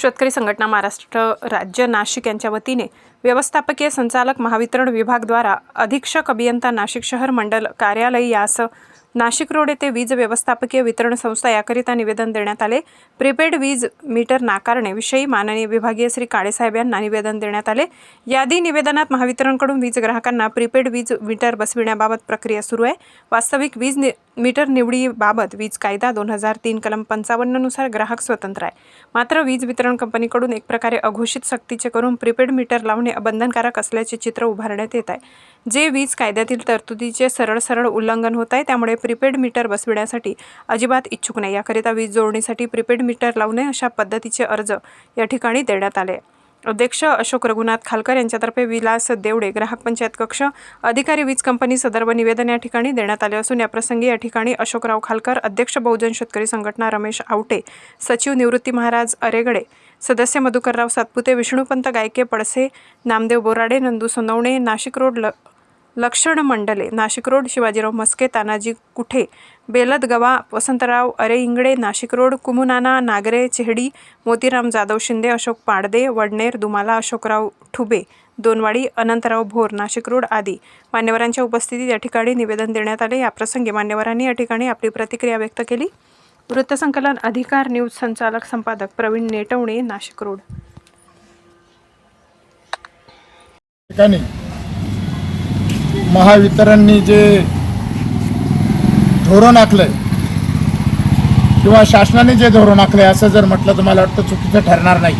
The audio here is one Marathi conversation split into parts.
शेतकरी संघटना महाराष्ट्र राज्य नाशिक यांच्या वतीने व्यवस्थापकीय संचालक महावितरण विभागद्वारा अधीक्षक अभियंता नाशिक शहर मंडल कार्यालय यास नाशिक रोड येथे वीज व्यवस्थापकीय वितरण संस्था याकरिता निवेदन देण्यात आले. प्रीपेड वीज मीटर नाकारण्याविषयी माननीय विभागीय श्री काळेसाहेब यांना निवेदन देण्यात आले. यादी निवेदनात महावितरणकडून वीज ग्राहकांना प्रीपेड वीज मीटर बसविण्याबाबत प्रक्रिया सुरू आहे. वास्तविक वीज नि मीटर निवडीबाबत वीज कायदा दोन हजार तीन कलम पंचावन्ननुसार ग्राहक स्वतंत्र आहे. मात्र वीज वितरण कंपनीकडून एक प्रकारे अघोषित सक्तीचे करून प्रीपेड मीटर लावणे बंधनकारक असल्याचे चित्र उभारण्यात येत आहे. जे वीज कायद्यातील तरतुदीचे सरळ सरळ उल्लंघन होत आहे त्यामुळे प्रीपेड मीटर बसविण्यासाठी अजिबात इच्छुक नाही. याकरिता वीज जोडणीसाठी प्रीपेड मीटर लावू नये अशा पद्धतीचे अर्ज या ठिकाणी देण्यात आले. अध्यक्ष अशोक रघुनाथ खालकर यांच्यातर्फे विलास देवडे ग्राहक पंचायत कक्ष अधिकारी वीज कंपनी सदर्भ निवेदन या ठिकाणी देण्यात आले असून याप्रसंगी या ठिकाणी अशोकराव खालकर अध्यक्ष बहुजन शेतकरी संघटना रमेश आवटे सचिव निवृत्ती महाराज अरेगडे सदस्य मधुकरराव सातपुते विष्णुपंत गायके पडसे नामदेव बोराडे नंदू सोनवणे नाशिक रोड ल लक्षण मंडले. नाशिक रोड शिवाजीराव मस्के तानाजी कुठे? बेलद गवा वसंतराव अरे इंगडे नाशिक रोड कुमुनाना नागरे चेहडी मोतीराम जाधव शिंदे अशोक पाडदे वडनेर दुमाला अशोकराव ठुबे दोनवाडी अनंतराव भोर नाशिक रोड आदी. मान्यवरांच्या उपस्थितीत या ठिकाणी निवेदन देण्यात आले. याप्रसंगी मान्यवरांनी या ठिकाणी आपली प्रतिक्रिया व्यक्त केली. वृत्तसंकलन अधिकार न्यूज संचालक संपादक प्रवीण नेटवणे नाशिक रोड. महावितरणनी जे धोरण आखलंय किंवा शासनाने जे धोरण आखलंय असं जर म्हटलं तर मला वाटतं चुकीचं ठरणार नाही.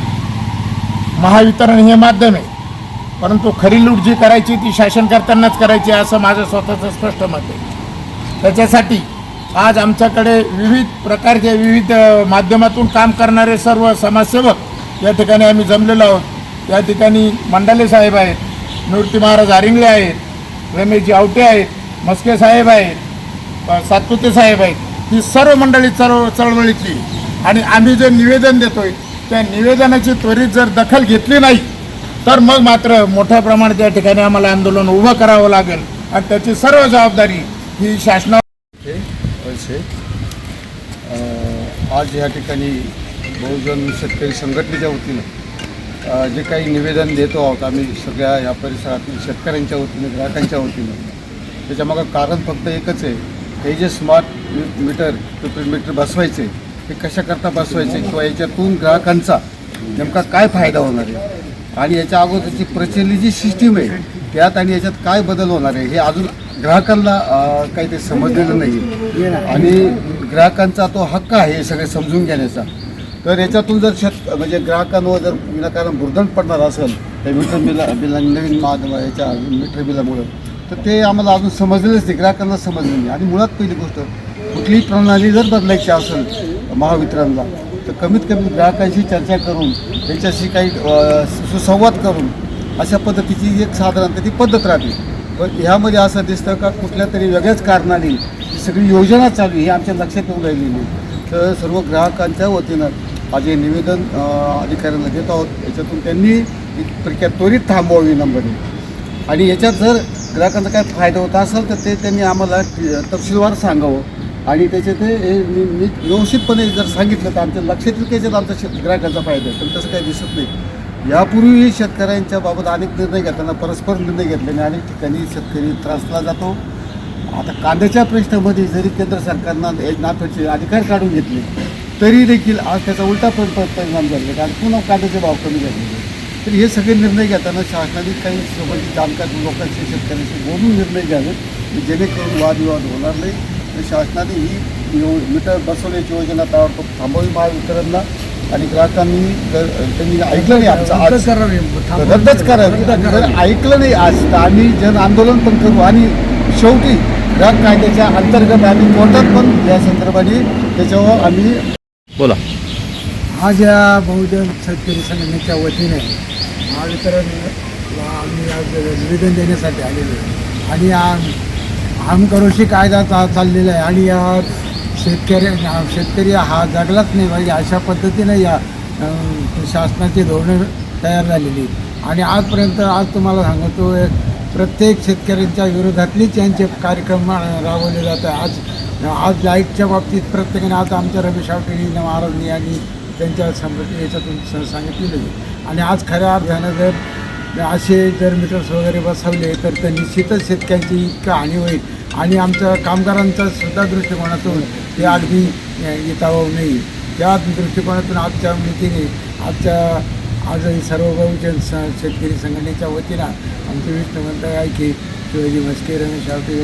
महावितरण हे माध्यम आहे परंतु खरी लूट जी करायची ती शासन करतानाच करायची असं माझं स्वतःचं स्पष्ट मत आहे. त्याच्यासाठी आज आमच्याकडे विविध प्रकारचे विविध माध्यमातून काम करणारे सर्व समाजसेवक या ठिकाणी आम्ही जमलेलो आहोत. या ठिकाणी मंडाले साहेब आहेत मूर्ती महाराज आरिंगले आहेत रमेशजी आवटे आहेत मस्के साहेब आहेत सातपुते साहेब आहेत. ही सर्व मंडळी सर्व चळवळीतली. आणि आम्ही जे निवेदन देतोय त्या निवेदनाची त्वरित जर दखल घेतली नाही तर मग मात्र मोठ्या प्रमाणात या ठिकाणी आम्हाला आंदोलन उभं करावं लागेल. आणि त्याची सर्व जबाबदारी ही शासना आज या ठिकाणी बहुजन शेतकरी संघटनेच्या वतीनं जे काही निवेदन देतो आहोत आम्ही सगळ्या या परिसरातील शेतकऱ्यांच्या वतीने ग्राहकांच्या वतीने. त्याच्यामागं कारण फक्त एकच आहे हे जे स्मार्ट मीटर प्रिपेड मीटर बसवायचे हे कशाकरता बसवायचे किंवा याच्यातून ग्राहकांचा नेमका काय फायदा होणार आहे? आणि याच्या अगोदरची प्रचलित जी सिस्टीम आहे त्यात आणि याच्यात काय बदल होणार आहे हे अजून ग्राहकांना काही ते समजलेलं नाही. आणि ग्राहकांचा तो हक्क आहे हे सगळे समजून घेण्याचा. तर याच्यातून जर शेत म्हणजे ग्राहकांवर जर विनाकारण बुर्धन पडणार असेल त्या मीटर बिला बिला नवीन माध्यम याच्या मीटर बिलामुळं तर ते आम्हाला अजून समजलेलंच नाही ग्राहकांना समजलं नाही. आणि मुळात पहिली गोष्ट कुठलीही प्रणाली जर बदलायची असेल महावितरणला तर कमीत कमी ग्राहकांशी चर्चा करून त्यांच्याशी काही सुसंवाद करून अशा पद्धतीची एक साधारणतः ती पद्धत राहते. पण ह्यामध्ये असं दिसतं का कुठल्या तरी वेगळ्याच कारणाने ही सगळी योजना चालू ही आमच्या लक्षात येऊन राहिलेली तर सर्व ग्राहकांच्या वतीनं आज हे निवेदन अधिकाऱ्यांना देत आहोत. याच्यातून त्यांनी ही प्रक्रिया त्वरित थांबवावी नंबरने आणि याच्यात जर ग्राहकांचा काय फायदा होत असेल तर ते त्यांनी आम्हाला तपशीलवार सांगावं. आणि त्याचे ते हे मी व्यवस्थितपणे जर सांगितलं तर आमच्या लक्षात येईल की याच्यात आमचा शेत ग्राहकांचा फायदा आहे पण तसं काही दिसत नाही. यापूर्वीही शेतकऱ्यांच्या बाबत अनेक निर्णय घेताना परस्पर निर्णय घेतल्याने अनेक ठिकाणी शेतकरी त्रासला जातो. आता कांद्याच्या प्रश्नामध्ये जरी केंद्र सरकारनं एक नाफ्याचे अधिकार काढून घेतले तरी देखील आज त्याचा उलटा पण परिणाम झालेला कारण पुन्हा कांद्याचे भाव कमी झालेले तर हे सगळे निर्णय घेताना शासनाने काही सोबत जाणकार लोकांशी शेतकऱ्यांशी बोलून निर्णय घ्यावेत. जेणेकरून वादविवाद होणार नाही. तर शासनाने ही यो मीटर बसवण्याची योजना ताबडतोब थांबवावी महावितरणला. आणि ग्राहकांनी जर त्यांनी ऐकलं नाही आमचं आज. रद्दच करावी. जर ऐकलं नाही आज तर आम्ही जन आंदोलन पण करू. आणि शेवटी ग्राहक कायद्याच्या अंतर्गत आम्ही कोर्टात पण या संदर्भाने त्याच्यावर आम्ही बोला. आज या बहुजन शेतकरी संघटनेच्या वतीने महावितरण आम्ही आज निवेदन देण्यासाठी आलेलो आहे. आणि आमकरोशी कायदा चा चाललेला आहे आणि या शेतकरी शेतकरी हा जगलाच नाही पाहिजे अशा पद्धतीने या शासनाची धोरणं तयार झालेली आणि आजपर्यंत आज तुम्हाला सांगतो प्रत्येक शेतकऱ्यांच्या विरोधातलीच यांचे कार्यक्रम राबवले जात आहे आज आज लाईटच्या बाबतीत प्रत्येकाने आज आमच्या रमेश आवटे महाराजनी आणि त्यांच्या समृद्धी याच्यातून स- सांगितलेलं आहे. आणि आज खऱ्या अर्थानं जर असे जर मीटर्स वगैरे बसवले तर ते निश्चितच शेतकऱ्यांची इतकं हानी होईल. आणि आमच्या कामगारांचा सुद्धा दृष्टिकोनातून ते अगदी येतावं नाही त्या दृष्टिकोनातून आजच्या मितीने आजच्या आजही सर्व बहुजन स शेतकरी संघटनेच्या वतीनं आमचे विष्णुवंत गायके शिवाजी म्हस्के रमेश आवटे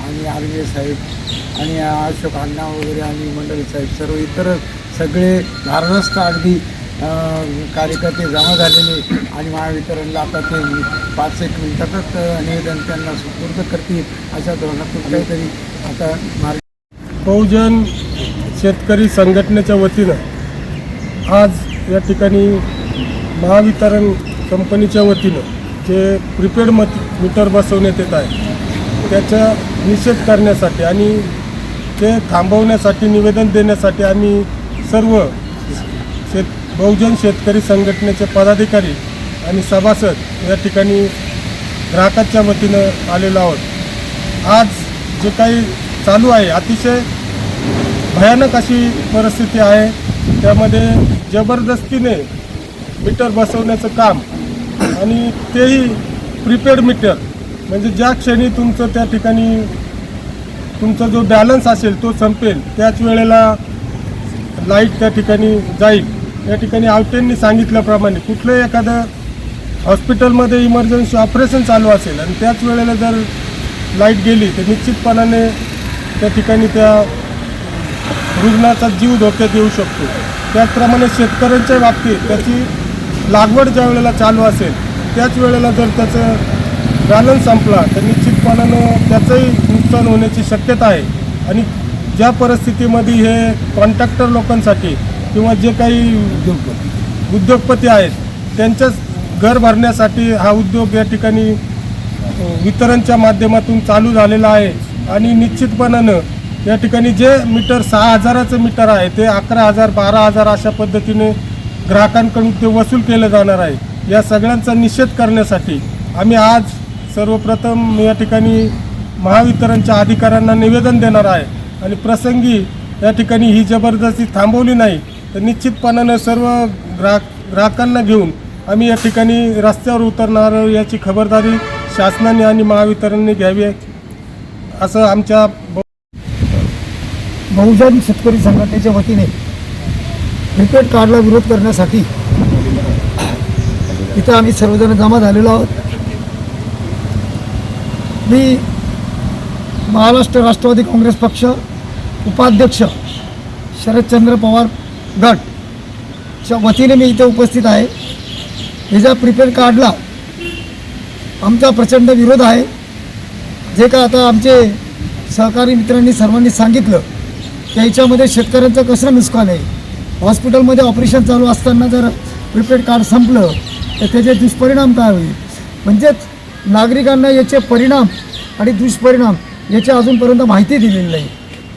आणि आर्मी साहेब आणि अशोक अण्णा वगैरे आणि मंडळी साहेब सर्व इतर सगळे धारदस्त अगदी कार्यकर्ते जमा झालेले आणि महावितरणला आता ते पाच एक मिनिटातच निवेदन त्यांना सुपूर्द करतील अशा धोरणातून काहीतरी आता मार्ग बहुजन शेतकरी संघटनेच्या वतीनं आज या ठिकाणी महावितरण कंपनीच्या वतीनं जे प्रिपेड मत मीटर बसवण्यात येत आहे त्याचा निषेध करण्यासाठी आणि ते थांबवण्यासाठी निवेदन देण्यासाठी आम्ही सर्व शेत बहुजन शेतकरी संघटनेचे पदाधिकारी आणि सभासद या ठिकाणी ग्राहकाच्या वतीनं आलेलो आहोत. आज जे काही चालू आहे अतिशय भयानक अशी परिस्थिती आहे. त्यामध्ये जबरदस्तीने मीटर बसवण्याचं काम. आणि तेही प्रिपेड मीटर म्हणजे ज्या क्षणी तुमचं त्या ठिकाणी तुमचा जो बॅलन्स असेल तो संपेल त्याच वेळेला लाइट त्या ठिकाणी जाईल. या ठिकाणी आवटेंनी सांगितल्याप्रमाणे कुठलंही एखादं हॉस्पिटलमध्ये इमर्जन्सी ऑपरेशन चालू असेल आणि त्याच वेळेला जर लाइट गेली तर निश्चितपणाने त्या ठिकाणी त्या रुग्णाचा जीव धोक्यात येऊ शकतो. त्याचप्रमाणे शेतकऱ्यांच्या बाबतीत त्याची लागवड ज्या वेळेला चालू असेल त्याच वेळेला जर त्याचं बॅलन्स संपला तर निश्चितपणानं त्याचंही नुकसान होण्याची शक्यता आहे. आणि ज्या परिस्थितीमध्ये हे कॉन्ट्रॅक्टर लोकांसाठी किंवा जे काही उद्योगपती उद्योगपती आहेत त्यांच्याच घर भरण्यासाठी हा उद्योग या ठिकाणी वितरणच्या माध्यमातून चालू झालेला आहे. आणि निश्चितपणानं या ठिकाणी जे मीटर सहा हजाराचं मीटर आहे ते अकरा हजार बारा हजार अशा पद्धतीने ग्राहकांकडून ते वसूल केलं जाणार आहे. या सगळ्यांचा निषेध करण्यासाठी आम्ही आज सर्वप्रथम या ठिकाणी महावितरणच्या अधिकाऱ्यांना निवेदन देणार आहे. आणि प्रसंगी या ठिकाणी ही जबरदस्ती थांबवली नाही तर निश्चितपणानं सर्व ग्राहक ग्राहकांना घेऊन आम्ही या ठिकाणी रस्त्यावर उतरणार याची खबरदारी शासनाने आणि महावितरणने घ्यावी असं आमच्या बहुजन शेतकरी संघटनेच्या वतीने प्रिपेड कार्डला विरोध करण्यासाठी इथं आम्ही सर्वजण जमा झालेलो आहोत. मी महाराष्ट्र राष्ट्रवादी काँग्रेस पक्ष उपाध्यक्ष शरदचंद्र पवार गटच्या वतीने मी इथे उपस्थित आहे. ह्याच्या प्रिपेड कार्डला आमचा प्रचंड विरोध आहे. जे का आता आमचे सहकारी मित्रांनी सर्वांनी सांगितलं त्याच्यामध्ये याच्यामध्ये शेतकऱ्यांचं कसं नुकसान आहे? हॉस्पिटलमध्ये ऑपरेशन चालू असताना जर प्रिपेड कार्ड संपलं तर त्याचे दुष्परिणाम काय होईल? म्हणजेच नागरिकांना याचे परिणाम आणि दुष्परिणाम याची अजूनपर्यंत माहिती दिलेली नाही.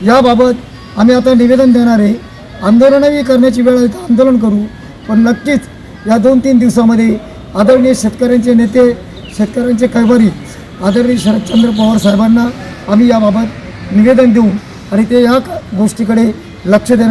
याबाबत आम्ही आता निवेदन देणार आहे. आंदोलनही करण्याची वेळ आहे तर आंदोलन करू. पण नक्कीच या दोन तीन दिवसामध्ये आदरणीय शेतकऱ्यांचे नेते शेतकऱ्यांचे कैवारी आदरणीय शरदचंद्र पवार साहेबांना आम्ही याबाबत निवेदन देऊ आणि ते या गोष्टीकडे लक्ष देणार